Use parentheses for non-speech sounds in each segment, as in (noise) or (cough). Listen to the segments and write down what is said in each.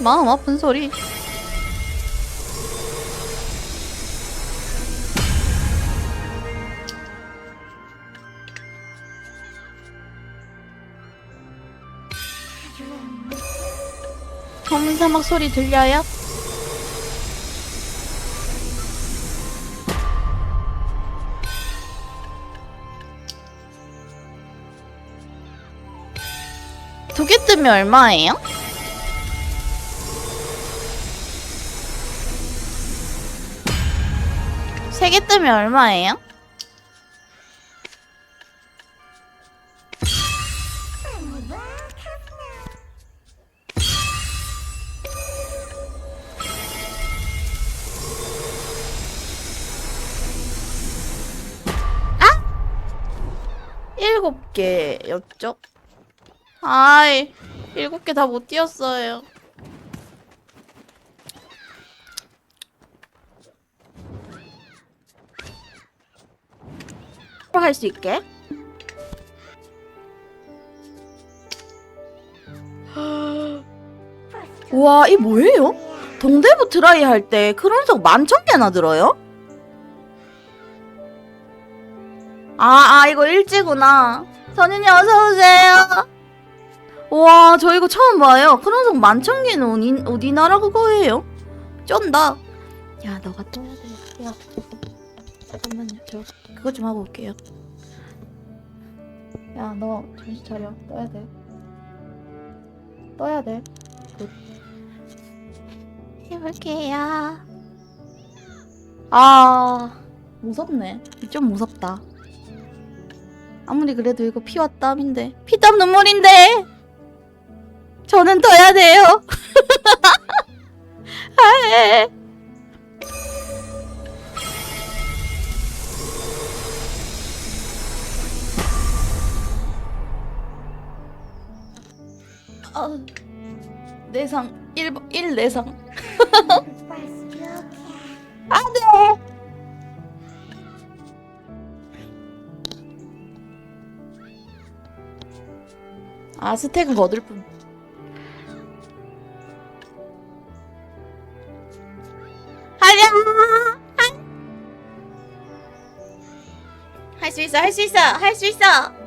마음 아픈 소리. 검은 사막 소리 들려요? 두 개 뜨면 얼마예요? 세 개 뜨면 얼마예요? 아! 일곱 개였죠? 아이, 일곱 개 다못 뛰었어요. 할 수 있게. 와, 이 뭐예요? 동대부 트라이 할 때 크론석 만천 개나 들어요? 아, 아, 이거 일지구나. 선인이 어서오세요. 와, 저 이거 처음 봐요. 크론석 만천 개는 어디, 어디 나라 그거예요? 쩐다. 야, 너가 떠야 돼. 야, 잠깐만요. 저 그거 좀 하고 올게요. 야, 너 정신 차려. 떠야 돼. 떠야 돼. 굿. 해볼게요. 아, 무섭네. 좀 무섭다. 아무리 그래도 이거 피와 땀인데. 피땀 눈물인데! 저는 떠야 돼요. (laughs) 아, 아, 내상 1, 1 내상. (laughs) 안돼! 아 스택은 거들 뿐. 하랴 할수 있어 할 수 있어 할 수 있어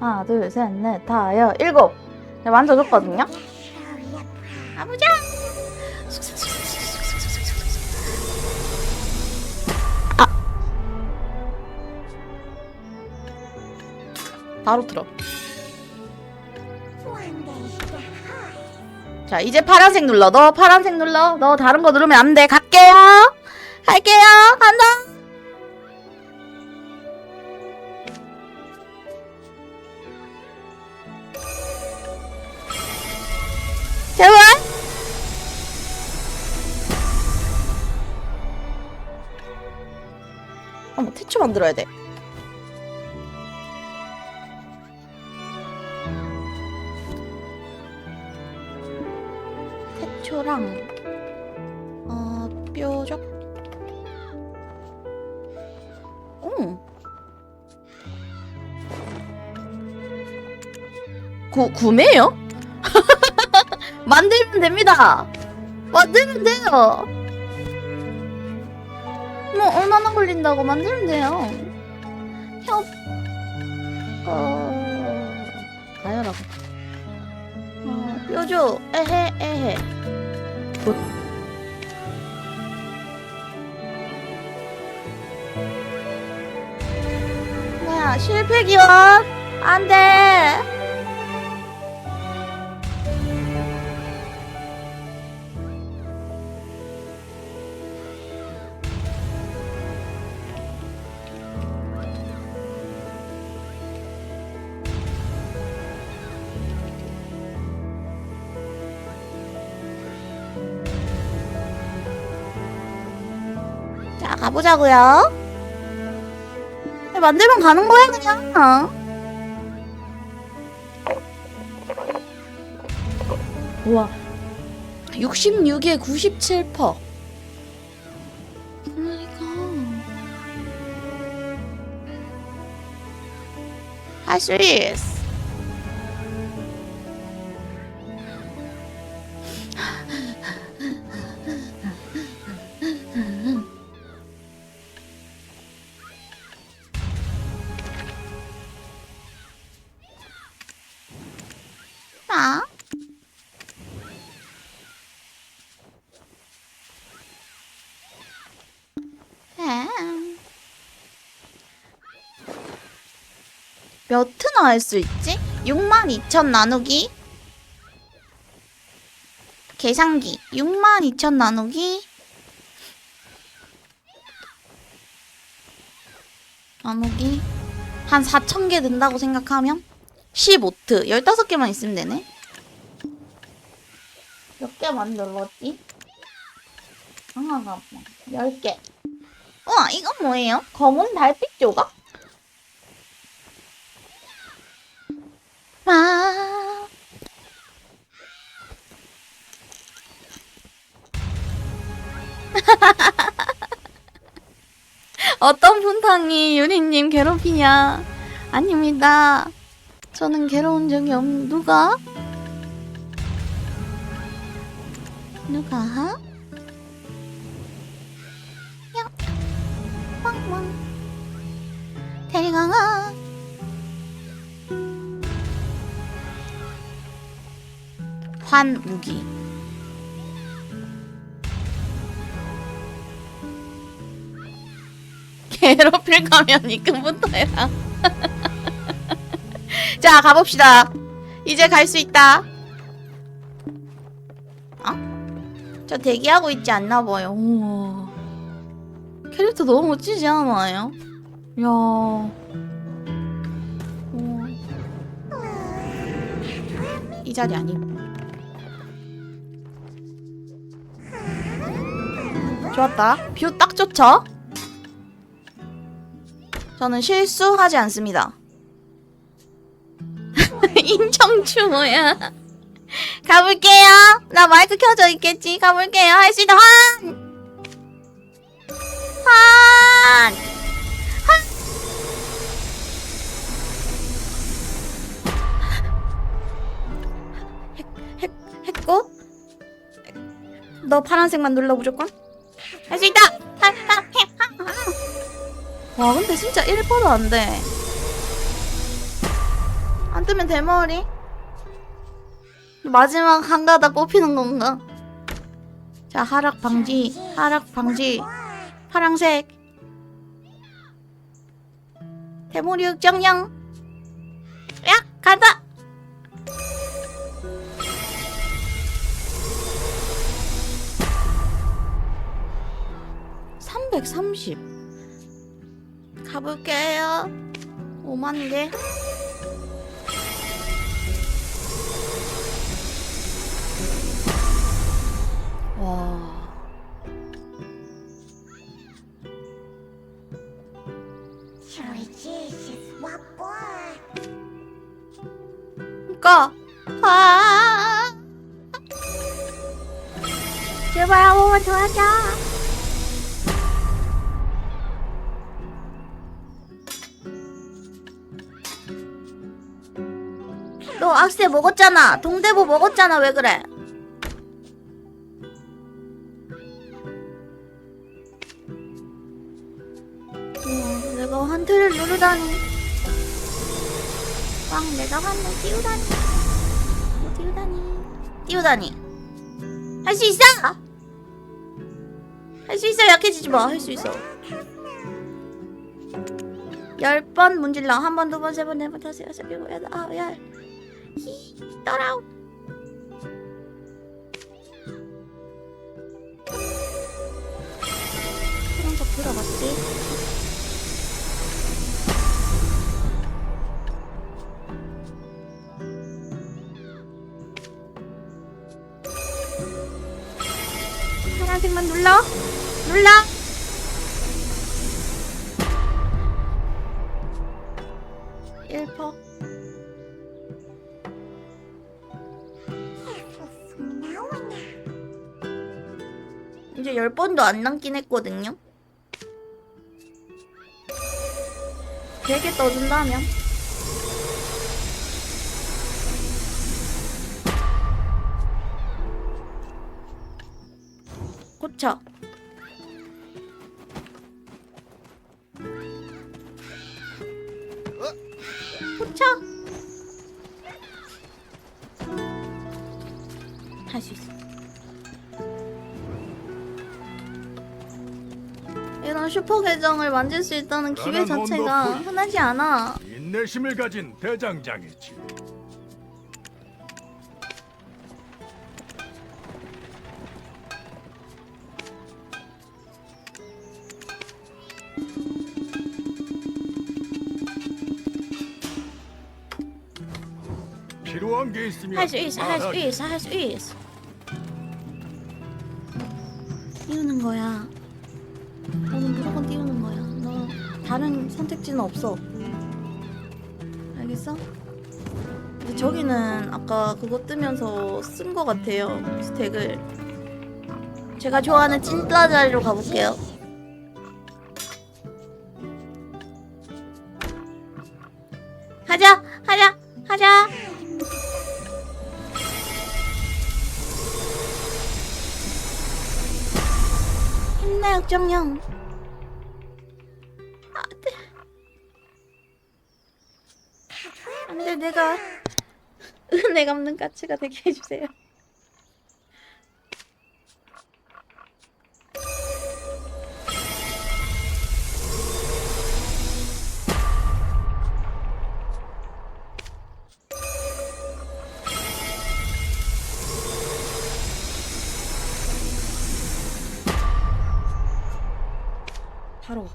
하나, 둘, 셋, 넷, 다, 여, 일곱. 내가 만져줬거든요? 가보자! 아! 바로 들어. 자, 이제 파란색 눌러. 너 파란색 눌러. 너 다른 거 누르면 안 돼. 갈게요. 갈게요. 간다. 만들어야 돼. 태초랑 어 뾰족. 오. 구 구매요? (laughs) 만들면 됩니다. 만들면 돼요. 뭐 얼마나 걸린다고 만들면 돼요. 협 어... 가요라고. 어, 뾰족 에헤 에헤. 굿. 뭐야 실패 기원 안돼. 자, 가보자고요. 만들면 가는 거야, 그냥. 우와. 66에 97%. 이거 할수 있어. 몇 트나 할 수 있지? 62,000 나누기 계산기 62,000 나누기 나누기 한 4,000개 든다고 생각하면 15트 15개만 있으면 되네 몇 개 만들었지? 하나가 10개 우와 이건 뭐예요? 검은 달빛 조각? 아 (laughs) 어떤 분탕이 유리님 괴롭히냐? 아닙니다. 저는 괴로운 적이 없... 누가? 누가? 환 무기. (laughs) 괴롭힐 거면 이금부터 해라. 자, 가봅시다. 이제 갈 수 있다. 어? 저 대기하고 있지 않나 봐요. 우와. 캐릭터 너무 멋지지 않아요? 이야. 우와. 이 자리 아니고. 좋았다. 뷰 딱 좋죠? 저는 실수하지 않습니다. (laughs) 인정추 뭐야? (laughs) 가볼게요. 나 마이크 켜져 있겠지. 가볼게요. 할 수 있다. 환! 환! 환! 했, 했, 했고? 너 파란색만 눌러 무조건? 와 근데 진짜 1%도 안 돼. 안 뜨면 대머리. 마지막 한 가닥 뽑히는 건가? 자 하락 방지, 하락 방지. 파랑색. 대머리 흑정령. 야 간다. (330) 가볼게요. 5만 개. 와. 그니까, 아. 제발 한 번만 더 하자. 너 악세 먹었잖아. 동대부 먹었잖아. 왜 그래? 우와, 내가 한트를 누르다니. 왕, 내가 환을 띄우다니. 띄우다니. 띄우다니. 할 수 있어! 할 수 있어. 약해지지 마. 할 수 있어. 열번 문질러. 한 번, 두 번, 세 번, 네 번, 다섯, 여섯, 일곱, 여덟, 아홉, 열. 히, 떠라우. 그런 거 들어갔지? 파란색만 눌러. 눌러. 이제 10번도 안 남긴 했거든요. 되게 떠준다면. 고쳐. 고쳐. 할 수 있어. 슈퍼 계정을 만질 수 있다는 기회 나는 자체가. 흔하지 않아 인내심을 가진 대장장이지. 필요한 게 있으면 할 수 있어 할 수 말하게. 있어 할 수 있어 띄우는 거야 너는 무조건 띄우는 거야. 너 다른 선택지는 없어. 알겠어? 근데 저기는 아까 그거 뜨면서 쓴 거 같아요. 스택을. 제가 좋아하는 찐따 자리로 가볼게요. 하자! 하자! 하자 역정형 안돼 안돼 내가 은혜 갚는 가치가 되게 해주세요 바로.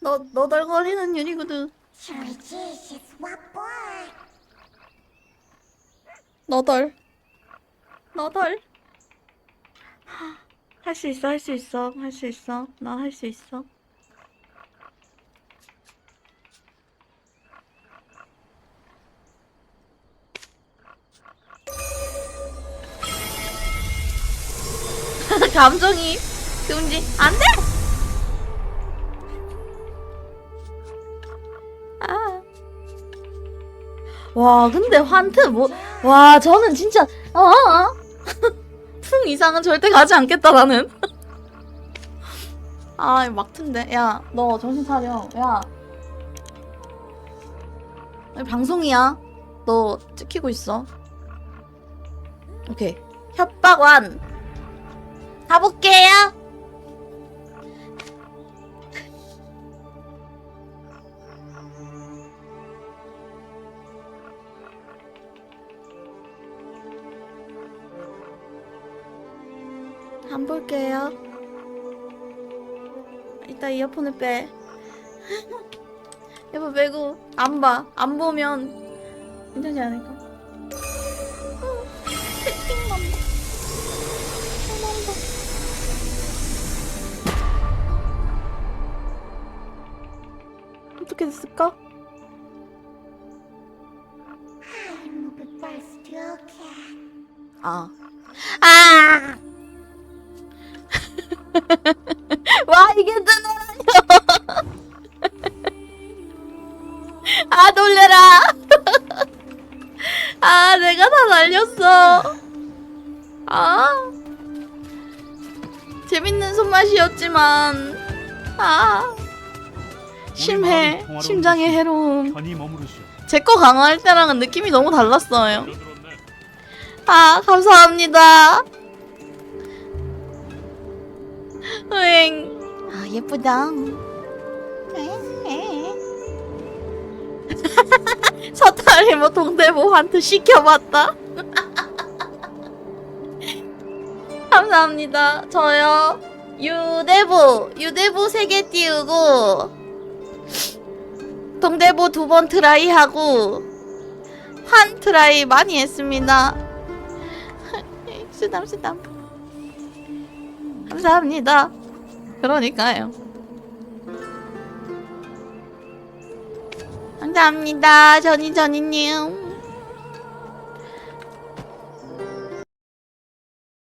너 너덜거리는 유리구두. 너덜. 너덜. 할 수 있어 할 수 있어. 할 수 있어. 나 할 수 있어 감정이 금지 안돼! 아. 와 근데 환트 뭐와 저는 진짜 어 (laughs) 풍 이상은 절대 가지 않겠다 나는. (laughs) 아 막튼데. 야 너 정신 차려. 야 방송이야. 너 찍히고 있어. 오케이. 협박 완 가볼게요 안 볼게요. 이따 이어폰을 빼. (laughs) 여보 빼고 안 봐. 안 보면 괜찮지 않을까? 어떻게 됐을까? 아. 아! (laughs) 와 이게 뜨느라뇨 (laughs) 아 놀래라 (laughs) 아 내가 다 날렸어 아 재밌는 손맛이었지만 아 심해 심장의 해로움 편히 머무르시오. 제 거 강화할 때랑은 느낌이 너무 달랐어요. 아 감사합니다. 으잉. 아 예쁘다. (laughs) 서탈이 뭐 동대모한테 시켜봤다. (laughs) 감사합니다. 저요. 유대부 유대부 세 개 띄우고 동대부 두 번 트라이 하고 환 트라이 많이 했습니다. (laughs) 쓰담 쓰담. 감사합니다. 그러니까요. 감사합니다 전이 전이님